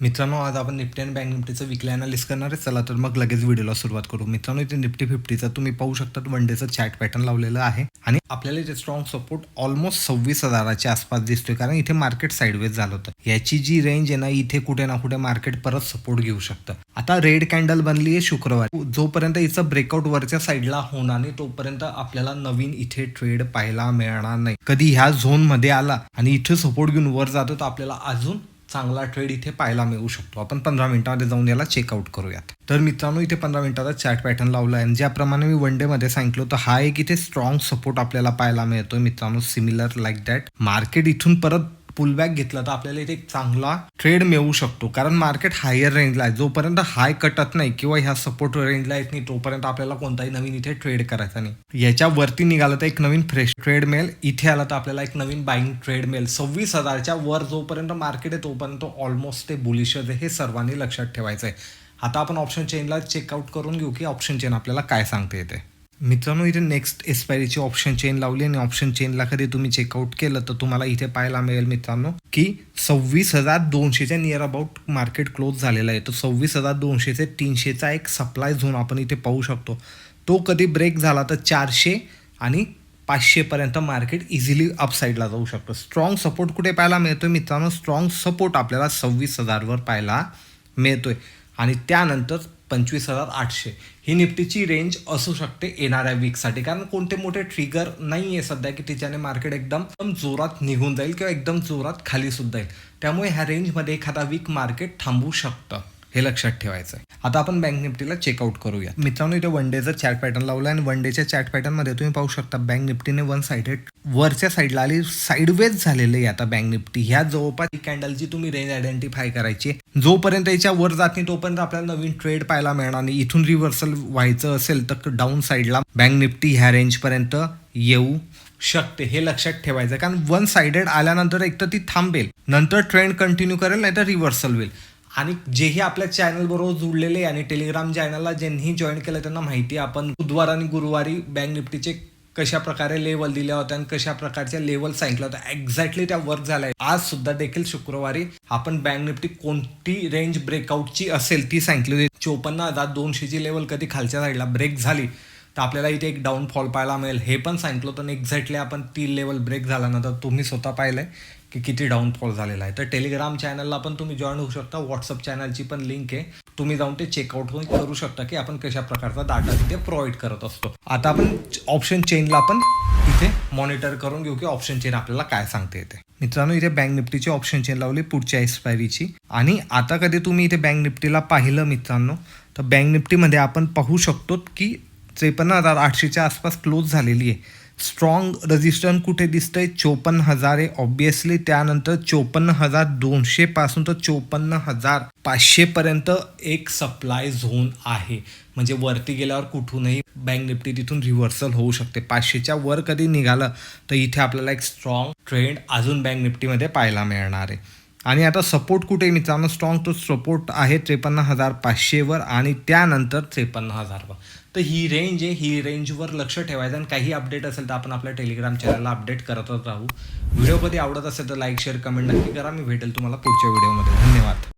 मित्रांनो आज आपण निफ्टी आणि बँक निफ्टीचं विकली अनालिस्ट करणार आहे. चला तर मग लगेच व्हिडिओला सुरुवात करू. मित्रांनो इथे निफ्टी फिफ्टीचा तुम्ही पाहू शकता वन डेचं चॅट पॅटर्न लावलेलं आहे. आणि आपल्याला इथे स्ट्रॉंग सपोर्ट ऑलमोस्ट सव्वीस हजाराच्या आसपास दिसतोय कारण इथे मार्केट साईडवेज झालं होतं. याची जी रेंज आहे ना इथे कुठे ना कुठे मार्केट परत सपोर्ट घेऊ शकतं. आता रेड कॅन्डल बनली आहे शुक्रवारी. जोपर्यंत हिचं ब्रेकआउट वरच्या साईडला होणार नाही तोपर्यंत आपल्याला नवीन इथे ट्रेड पाहायला मिळणार नाही. कधी ह्या झोनमध्ये आला आणि इथे सपोर्ट घेऊन वर जातो तर आपल्याला अजून चांगला ट्रेड इथे पाहायला मिळू शकतो. आपण पंधरा मिनिटामध्ये जाऊन याला चेकआउट करूयात. तर मित्रांनो इथे पंधरा मिनिटाचा चॅट पॅटर्न लावला आहे. आणि ज्याप्रमाणे मी वन डेमध्ये सांगितलं होतं हा एक इथे स्ट्रॉंग सपोर्ट आपल्याला पाहायला मिळतोय मित्रांनो सिमिलर लाईक दॅट मार्केट इथून परत पुलबॅक घेतला तर आपल्याला इथे एक चांगला ट्रेड मिळू शकतो. कारण मार्केट हायर रेंजला आहे. जोपर्यंत हाय कटत नाही किंवा ह्या सपोर्ट रेंजला येत नाही तोपर्यंत आपल्याला कोणताही नवीन इथे ट्रेड करायचा नाही. याच्या वरती निघालं तर एक नवीन फ्रेश ट्रेड मिळेल. इथे आला तर आपल्याला एक नवीन बाईंग ट्रेड मिळेल. सव्वीस हजारच्या वर जोपर्यंत मार्केट आहे तोपर्यंत ऑलमोस्ट ते बुलिशच आहे. हे सर्वांनी लक्षात ठेवायचं आहे आता आपण ऑप्शन चेनला चेकआउट करून घेऊ की ऑप्शन चेन आपल्याला काय सांगते येते मित्रांनो इथे नेक्स्ट एक्सपायरीची ऑप्शन चेन लावली आणि ऑप्शन चेनला कधी तुम्ही चेकआउट केलं तर तुम्हाला इथे पाहायला मिळेल मित्रांनो की सव्वीस हजार दोनशेच्या नियर अबाउट मार्केट क्लोज झालेला आहे. तर सव्वीस हजार दोनशे ते तीनशेचा एक सप्लाय झोन आपण इथे पाहू शकतो. तो कधी ब्रेक झाला तर चारशे आणि पाचशेपर्यंत मार्केट इझिली अपसाईडला जाऊ शकतं. स्ट्रॉंग सपोर्ट कुठे पाहायला मिळतोय मित्रांनो? स्ट्रॉंग सपोर्ट आपल्याला सव्वीस हजारवर पाहायला मिळतोय. आणि त्यानंतर पंचवीस हजार आठशे. ही निफ्टीची रेंज असू शकते येणाऱ्या वीकसाठी कारण कोणते मोठे ट्रिगर नाही आहे सध्या की तिच्याने मार्केट एकदम जोरात निघून जाईल किंवा एकदम जोरात खाली सुद्धा येईल. त्यामुळे ह्या रेंजमध्ये एखादा वीक मार्केट थांबू शकतं. हे लक्षात ठेवायचं आहे आता आपण बँक निफ्टीला चेकआउट करूया मित्रांनो इथे वन डेचा चॅट पॅटर्न लावला आणि वन डेच्या चॅट पॅटर्नमध्ये तुम्ही पाहू शकता बँक निफ्टीने वन साइडेड वरच्या साईडला आली साईडवेज झालेलं आहे आता बँक निफ्टी. ह्या जवळपास ही कॅन्डलची तुम्ही रेंज आयडेंटिफाय करायची जोपर्यंत याच्या वर जात नाही तोपर्यंत आपल्याला नवीन ट्रेड पाहायला मिळणार नाही. इथून रिव्हर्सल व्हायचं असेल तर डाऊन साईडला बँक निफ्टी ह्या रेंजपर्यंत येऊ शकते. हे लक्षात ठेवायचं आहे. कारण वन साइडेड आल्यानंतर एक तर ती थांबेल. नंतर ट्रेंड कंटिन्यू करेल नाही तर रिव्हर्सल होईल. आणि जेही आपल्या चॅनल बरोबर जुळलेले आणि टेलिग्राम चॅनलला ज्यांनी जॉईन केलं त्यांना माहिती आपण बुधवार आणि गुरुवारी बँक निफ्टीचे कशा प्रकारे लेवल दिल्या होत्या आणि कशा प्रकारच्या लेवल सांगितलं होतं एक्झॅक्टली त्या वर्क झाल्या. आज सुद्धा देखील शुक्रवारी आपण बँक निफ्टी कोणती रेंज ब्रेकआउटची असेल ती सांगितली होती. चोपन्न हजार दोनशेची लेवल कधी खालच्या साईडला ब्रेक झाली तर आपल्याला इथे एक डाऊनफॉल पाहायला मिळेल. हे पण सांगितलं होतं एक्झॅक्टली आपण ती लेवल ब्रेक झाल्यानंतर तुम्ही स्वतः पाहिलं आहे की किती डाऊनफॉल झालेला आहे. तर टेलिग्राम चॅनलला पण तुम्ही जॉईन होऊ शकता. व्हॉट्सअप चॅनलची पण लिंक आहे. तुम्ही जाऊन ते चेकआउट होऊन करू शकता की आपण कशा प्रकारचा डाटा तिथे प्रोव्हाइड करत असतो. आता आपण ऑप्शन चेनला आपण इथे मॉनिटर करून घेऊ की ऑप्शन चेन आपल्याला काय सांगते येते मित्रांनो इथे बँक निफ्टीची ऑप्शन चेन लावली पुढच्या एक्सपायरीची आणि आता कधी तुम्ही इथे बँक निफ्टीला पाहिलं मित्रांनो तर बँक निफ्टीमध्ये आपण पाहू शकतो की त्रेपन्न हजार आठशेच्या आसपास क्लोज झालेली आहे. स्ट्रॉंग रजिस्टन्स कुठे दिसतंय? चोपन्न हजार आहे ऑब्विसली त्यानंतर चोपन्न हजार दोनशे पासून तर चोपन्न हजार पाचशे पर्यंत एक सप्लाय झोन आहे. म्हणजे वरती गेल्यावर कुठूनही बँक निफ्टी तिथून रिव्हर्सल होऊ शकते. पाचशेच्या वर कधी निघालं तर इथे आपल्याला एक स्ट्रॉंग ट्रेंड अजून बँक निफ्टीमध्ये पाहायला मिळणार आहे. आणि आता सपोर्ट कुठे? मित्रांनो स्ट्रॉंग तो सपोर्ट आहे त्रेपन्न हजार पाचशेवर आणि त्यानंतर त्रेपन्न हजारवर. तर ही रेंज आहे ही रेंजवर लक्ष ठेवायचं आणि काही अपडेट असेल तर आपण आपल्या टेलिग्राम चॅनलला अपडेट करतच राहू. व्हिडिओ कधी आवडत असेल तर लाईक शेअर कमेंट नक्की करा. मी भेटेल तुम्हाला पुढच्या व्हिडिओमध्ये धन्यवाद.